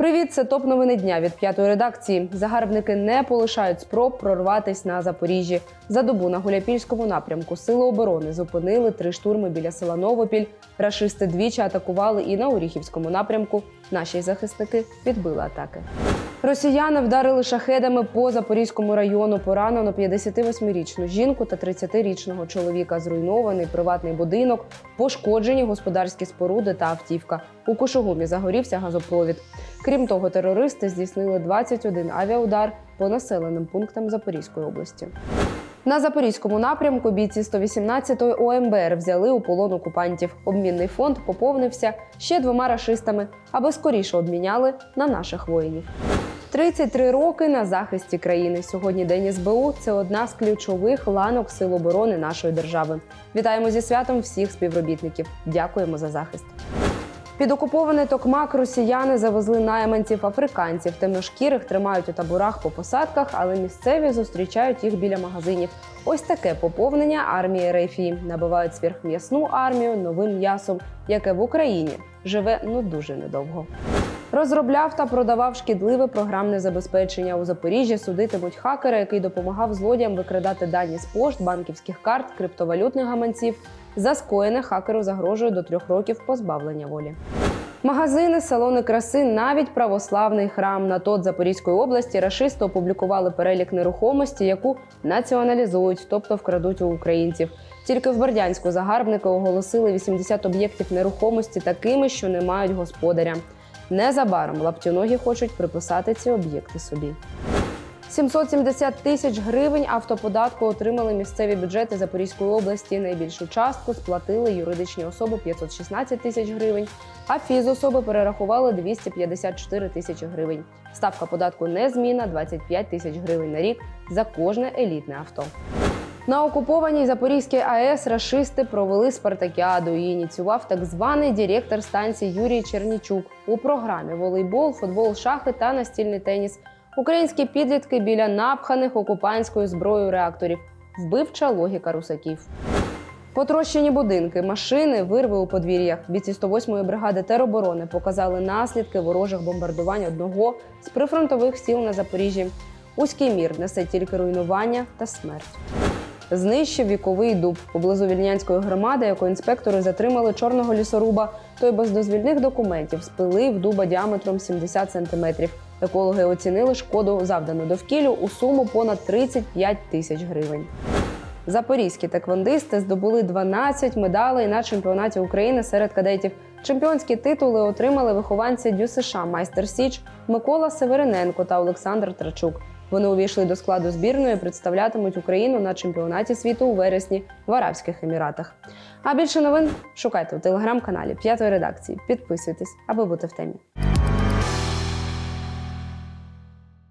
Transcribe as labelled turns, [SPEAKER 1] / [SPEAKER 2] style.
[SPEAKER 1] Привіт, це топ новини дня від п'ятої редакції. Загарбники не полишають спроб прорватись на Запоріжжі. За добу на Гуляпільському напрямку сили оборони зупинили три штурми біля села Новопіль. Рашисти двічі атакували і на Оріхівському напрямку. Наші захисники відбили атаки. Росіяни вдарили шахедами по Запорізькому району. Поранено 58-річну жінку та 30-річного чоловіка. Зруйнований приватний будинок, пошкоджені господарські споруди та автівка. У Кошугумі загорівся газопровід. Крім того, терористи здійснили 21 авіаудар по населеним пунктам Запорізької області. На запорізькому напрямку бійці 118-ї ОМБР взяли у полон окупантів. Обмінний фонд поповнився ще двома рашистами, аби скоріше обміняли на наших воїнів. 33 роки на захисті країни. Сьогодні День СБУ це одна з ключових ланок сил оборони нашої держави. Вітаємо зі святом всіх співробітників. Дякуємо за захист. Під окупований токмак росіяни завезли найманців африканців. Темношкірих тримають у таборах по посадках, але місцеві зустрічають їх біля магазинів. Ось таке поповнення армії РФІ. Набивають сверхм'ясну армію новим м'ясом, яке в Україні живе ну дуже недовго. Розробляв та продавав шкідливе програмне забезпечення у Запоріжжі. Судитимуть хакера, який допомагав злодіям викрадати дані з пошт, банківських карт, криптовалютних гаманців. За скоєне хакеру загрожує до трьох років позбавлення волі. Магазини, салони краси, навіть православний храм на тот Запорізької області рашисти опублікували перелік нерухомості, яку націоналізують, тобто вкрадуть у українців. Тільки в Бердянську загарбники оголосили 80 об'єктів нерухомості такими, що не мають господаря. Незабаром лаптюногі хочуть приписати ці об'єкти собі. 770 тисяч гривень автоподатку отримали місцеві бюджети Запорізької області. Найбільшу частку сплатили юридичні особи 516 тисяч гривень, а фізособи перерахували 254 тисячі гривень. Ставка податку незмінна 25 тисяч гривень на рік за кожне елітне авто. На окупованій Запорізькій АЕС рашисти провели спартакіаду. Її ініціював так званий директор станції Юрій Чернічук. У програмі волейбол, футбол, шахи та настільний теніс. Українські підлітки біля напханих окупантською зброєю реакторів. Вбивча логіка русаків. Потрощені будинки, машини, вирви у подвір'ях. Бійці 108-ї бригади тероборони показали наслідки ворожих бомбардувань одного з прифронтових сіл на Запоріжжі. Уський мір несе тільки руйнування та смерть. Знищив віковий дуб поблизу вільнянської громади, яку інспектори затримали чорного лісоруба. Той без дозвільних документів спилив дуба діаметром 70 сантиметрів. Екологи оцінили шкоду завдану довкіллю у суму понад 35 тисяч гривень. Запорізькі таквондисти здобули 12 медалей на чемпіонаті України серед кадетів. Чемпіонські титули отримали вихованці Дю США Майстер Січ Микола Севериненко та Олександр Трачук. Вони увійшли до складу збірної, і представлятимуть Україну на чемпіонаті світу у вересні в Арабських Еміратах. А більше новин шукайте у телеграм-каналі П'ятої редакції. Підписуйтесь, аби бути в темі.